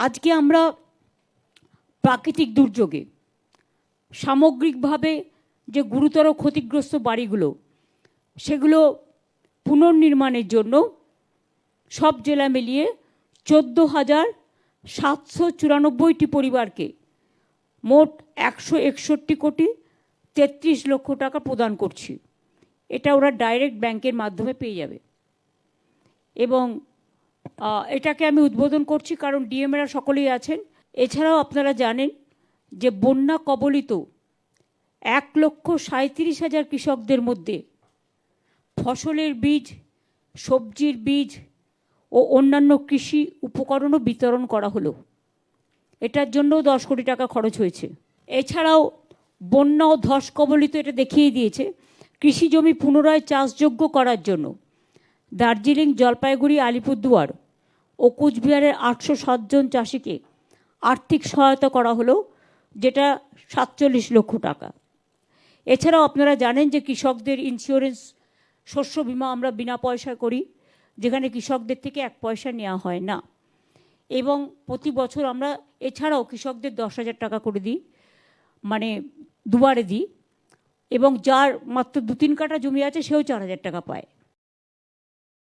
আজকে আমরা প্রাকৃতিক দুর্যোগে, সামগ্রিকভাবে যে গুরুতর ক্ষতিগ্রস্ত বাড়িগুলো, সেগুলো পুনর্নির্মাণের জন্য সব জেলা মিলিয়ে চোদ্দ হাজার সাতশো চুরানব্বইটি পরিবারকে মোট একশো একষট্টি কোটি তেত্রিশ লক্ষ টাকা প্রদান করছি। এটা ওরা ডাইরেক্ট ব্যাংকের মাধ্যমে পেয়ে যাবে। এবং এটাকে আমি উদ্বোধন করছি কারণ ডিএমএরা সকলেই আছেন। এছাড়াও আপনারা জানেন যে বন্যা কবলিত এক লক্ষ সাঁত্রিশ হাজার কৃষকদের মধ্যে ফসলের বীজ, সবজির বীজ ও অন্যান্য কৃষি উপকরণও বিতরণ করা হলো। এটার জন্যও দশ কোটি টাকা খরচ হয়েছে। এছাড়াও বন্যা ও ধস কবলিত এটা দেখিয়ে দিয়েছে কৃষি জমি পুনরায় চাষযোগ্য করার জন্য। দার্জিলিং জলপাইগুড়ি আলিপুরদুয়ার ও কুচবিহারের আটশো সাতজন চাষিকে আর্থিক সহায়তা করা হলো, যেটা সাতচল্লিশ লক্ষ টাকা। এছাড়াও আপনারা জানেন যে কৃষকদের ইন্স্যুরেন্স শস্য বীমা আমরা বিনা পয়সা করি, যেখানে কৃষকদের থেকে এক পয়সা নেওয়া হয় না। এবং প্রতি বছর আমরা এছাড়াও কৃষকদের দশ হাজার টাকা করে দিই মানে দুবারে দিই, এবং যার মাত্র দু তিন কাঠা জমি আছে, সেও চার হাজার টাকা পায়।